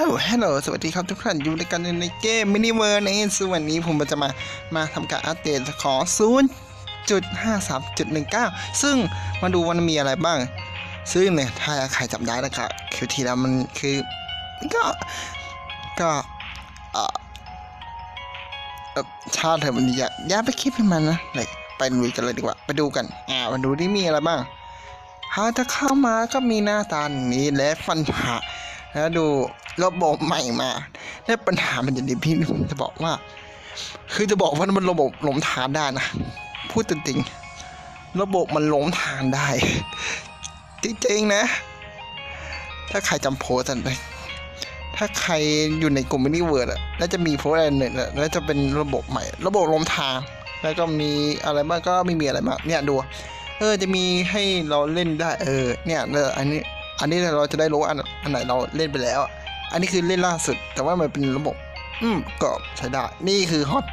าวฮัลโหลสวัสดีครับทุกท่านอยู่ในกันในเกมมินิเวิร์ในส่วนวันนี้ผมจะมามาทำการอัปเดตของ 0.53.19 ซึ่งมาดูวันมีอะไรบ้าง ซึ่งเนี่ยถ้าใครจำได้นะครับคิวทีแล้วมันคือ ก็ก็เออชาติเถอมันอย่าอย่าไปคิดให้มันนะเลยไปลุยกันเลยดีกว่า ไปดูกันอ่ามาดูที่มีอะไรบ้างถ้าจะเข้ามาก็มีหน้าตานี้และฟันผ่าแล้วดู ระบบใหม่มาและปัญหามันจะดีพี่จะบอกว่า คือจะบอกว่ามันระบบหลงทางได้นะ พูดจริงๆระบบมันหลงทางได้ จริงๆนะ ถ้าใครจำโพสันไป ถ้าใครอยู่ในกลุ่มมินิเวิร์ดอะแล้วจะมีโพสอะไรหนึ่งอะแล้วจะเป็นระบบใหม่ ระบบหลงทาง แล้วก็มีอะไรบ้างก็ไม่มีอะไรมากเนี่ยดู เออจะมีให้เราเล่นได้ เออ เนี่ยอันนี้อันนี้เราจะได้รู้อันอันไหนเราเล่นไปแล้ว อันนี้คือเล่นล่าสุด แต่ว่ามันเป็นระบบ อืมก็ใช้ได้ นี่คือฮอต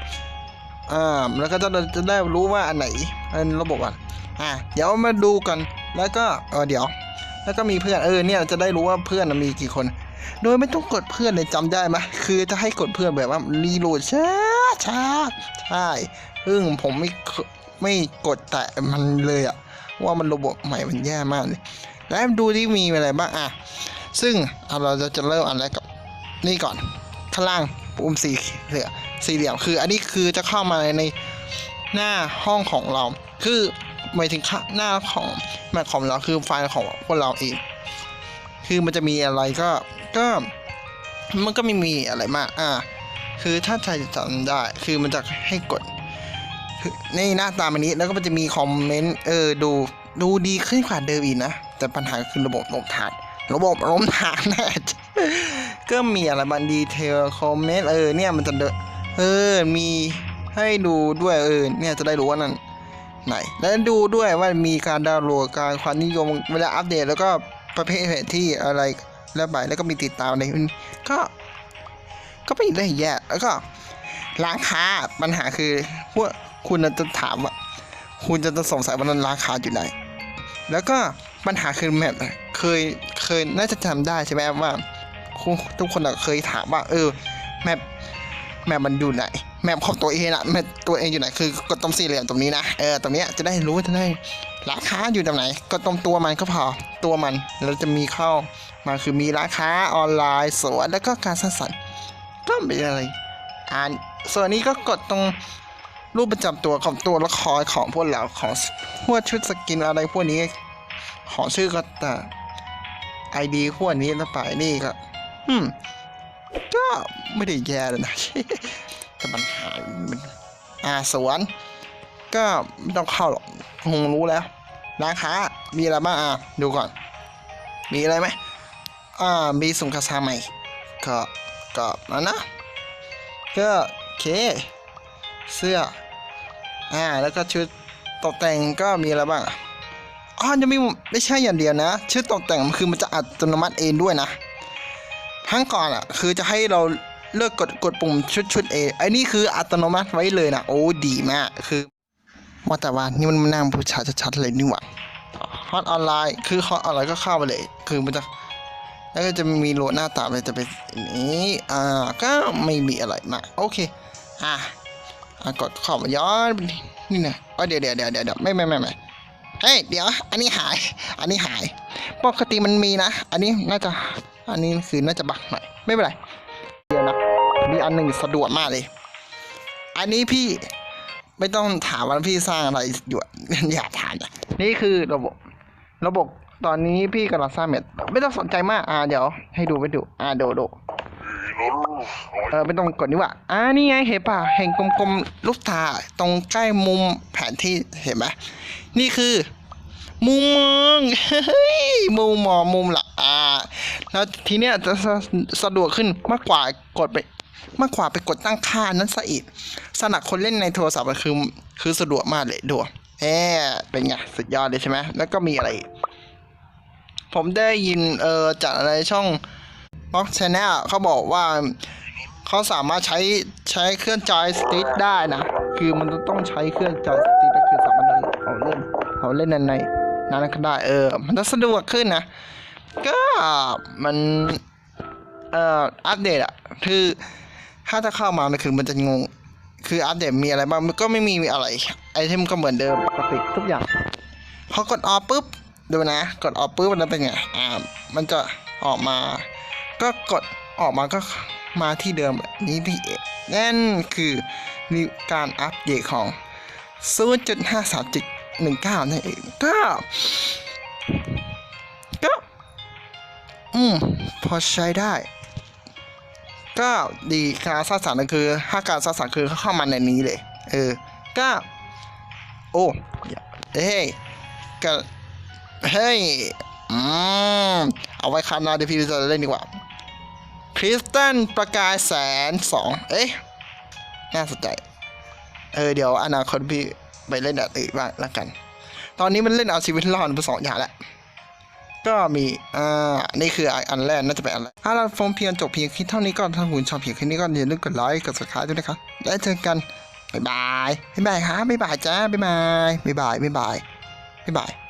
อ่าแล้วก็จะจะได้รู้ว่าอันไหนอันระบบอะอ่าเดี๋ยวมาดูกันแล้วก็เออเดี๋ยว แล้วก็มีเพื่อนเออเนี่ยจะได้รู้ว่าเพื่อนมีกี่คน โดยไม่ต้องกดเพื่อนเลยจำได้ไหมคือจะให้กดเพื่อนแบบว่ารีโหลดช้าช้าใช่ซึ่งผมไม่ไม่กดแต่มันเลยอะว่ามันระบบใหม่มันแย่มากเลยแล้วดูที่มีอะไรบ้างอะ ซึ่งเราจะเริ่มอันแรกกับนี่ก่อนข้างล่างปุ่มสีเหลืองสี่เหลี่ยมคือ อันนี้คือจะเข้ามาในหน้าห้องของเรา คือหมายถึงหน้าของแมคของเราคือไฟล์ของพวกเราเองคือมันจะมีอะไรก็ก็มันก็ไม่มีอะไรมากอ่าคือถ้าใครจำได้คือมันจะให้กดคือในหน้าตามันนี้แล้วก็มันจะมีคอมเมนต์เออดูดูดีขึ้นกว่าเดิมอีกนะ แต่ปัญหาคือระบบลมฐาน ระบบลมฐานแนะก็มีอะไรบางดีเทลคอมเมนต์เออเนี่ยมันจะเดนเออมีให้ดูด้วยเออเนี่ยจะได้รู้ว่านั่นไหน แล้วดูด้วยว่ามีการดาวน์โหลดการความนิยมเวลาอัปเดตแล้วก็ประเภทแผนที่อะไรแล้วไปแล้วก็มีติดตามในก็ ก็ไม่ได้แย่แล้วก็ร้านค้าปัญหาคือพวกคุณจะถามว่าคุณจะสงสัยว่านั้นราคาอยู่ไหน แล้วก็ปัญหาคือแมปเคย เคยน่าจะจำได้ใช่ไหมว่าทุกคนเคยถามว่า เออแมปแมปมันอยู่ไหนแมปของตัวเองอะแมปตัวเองอยู่ไหนคือกดตรงสี่เหลี่ยมตรงนี้นะเออตรงเนี้ยจะได้รู้จะได้ร้านค้าอยู่ตรงไหนกดตรงตัวมันก็พอตัวมันแล้วจะมีเข้ามาคือมีร้านค้าออนไลน์สวนแล้วก็การสร้างสรรค์ก็ไม่อะไรอ่านส่วนนี้ก็กดตรงรูปประจำตัวของตัวละครของพวกเราของพวกชุดสกินอะไรพวกนี้ ของชื่อก็แต่ อดีพวนี้แล้วไปนี่ก็อืมก็ไม่ได้แย่เลยนะ แต่ปัญหายมันอ่าสวน ก็ไม่ต้องเข้าหรอกคงรู้แล้วร้านค้ามีอะไรบ้างอะดูก่อน มีอะไรไหมอ่ามีสุ่มคาซาใหม่ก็ก็นั่นนะก็โอเค เสื้ออ่าแล้วก็ชุดตกแต่งก็มีอะไรบ้างอะ อ๋อจะมีไม่ใช่อย่างเดียวนะชุดตกแต่งมันคือมันจะอัตโนมัติเองด้วยนะทั้งก่อนอะคือจะให้เราเลือกกดกดปุ่มชุดชุดเองไอ้นี่คืออัตโนมัติไว้เลยนะโอ้ดีมากคือว่าแต่ว่านี่มันนั่งผู้ชายชัดๆเลยนี่หว่าฮอตออนไลน์คือฮอตออนไลน์ก็เข้าไปเลย คือมันจะแล้วก็จะมีโหลดหน้าตาเลยจะเป็นนี้อ่าก็ไม่มีอะไรมากโอเคอะกดเข้ามาย้อนนี่นะอ๋อเดี๋ยวเดี๋ยวเดี๋ยวเดี๋ยวไม่ไม่ไม่ไม่ เฮ้ยเดี๋ยว อันนี้หาย อันนี้หาย ปกติมันมีนะ อันนี้น่าจะ อันนี้คือน่าจะบักหน่อย ไม่เป็นไร เดี๋ยวนะ มีอันหนึ่งสะดวกมากเลย อันนี้พี่ไม่ต้องถามว่าพี่สร้างอะไรอยู่อย่าถามนะนี่คือระบบ ระบบตอนนี้พี่กำลังสร้างเม็ดไม่ต้องสนใจมาก อ่าเดี๋ยว ให้ดูไปดู อ่าโดูดู เออไม่ต้องกดนี่ว่าอ่านี่ไงเห็นป่ะเห็นกลมๆลูกตาตรงใกล้มุมแผนที่เห็นไหมนี่คือ มุมมองเฮ้ยมุมมองมุมหลักอ่าแล้วทีเนี้ยจะสะดวกขึ้นมากกว่ากดไปมากกว่าไปกดตั้งค่านั้นซะอีกสำหรับคนเล่นในโทรศัพท์มันคือคือสะดวกมากเลยดูแอบเป็นไงสุดยอดเลยใช่ไหมแล้วก็มีอะไร ผมได้ยินเออจากอะไรช่อง บ็อกชแนลเขาบอกว่าเขาสามารถใช้ใช้เครื่องจอยสติ๊กได้นะ คือมันต้องใช้เครื่องจอยสติ๊กก็คือสามารถเอาเล่นเอาเล่นในในนั้นก็ได้เออ มันจะสะดวกขึ้นนะ ก็มันเอ่ออัปเดตอะคือถ้าจะเข้ามาเนี่ยคือมันจะงง คืออัปเดตมีอะไรบ้างมันก็ไม่มีอะไรไอเทมก็เหมือนเดิมปกติทุกอย่างพอกดออฟปุ๊บดูนะ กดออฟปุ๊บมันเป็นไงอ่ามันจะออกมา ก็กดออกมาก็มาที่เดิมแบบนี้พี่นั่นคือมีการอัปเดตของ 0.53.19นั่นเองก็ก็อืมพอใช้ได้ ก็ดีการสร้างสรรค์คือ ถ้าการสร้างสรรค์คือเข้ามาในนี้เลย เออ ก็ โอ้เฮ้ยก็เฮ้ยอืมเอาไว้คราวหน้าเดี๋ยวพี่จะเล่นดีกว่า คริสตันประกายแสนสองเอ๊ะ น่าสนใจ เออ เดี๋ยวอนาคตพี่ไปเล่นแบบอื่นบ้างละกัน ตอนนี้มันเล่นเอาชีวิตรอดไปสองอย่างแหละก็มี อ่า นี่คืออันแรกน่าจะเป็นอันแรกถ้าเราฟงเพียงจบเพียงคลิปเท่านี้ก็ถ้าคุณชอบเพียงคลิปนี้ก็อย่าลืมกดไลค์กด subscribe ด้วยนะครับแล้วเจอกันบ๊ายบายบ๊ายบายครับบ๊ายบายจ้าบ๊ายบายบ๊ายบายบ๊ายบายบ๊ายบาย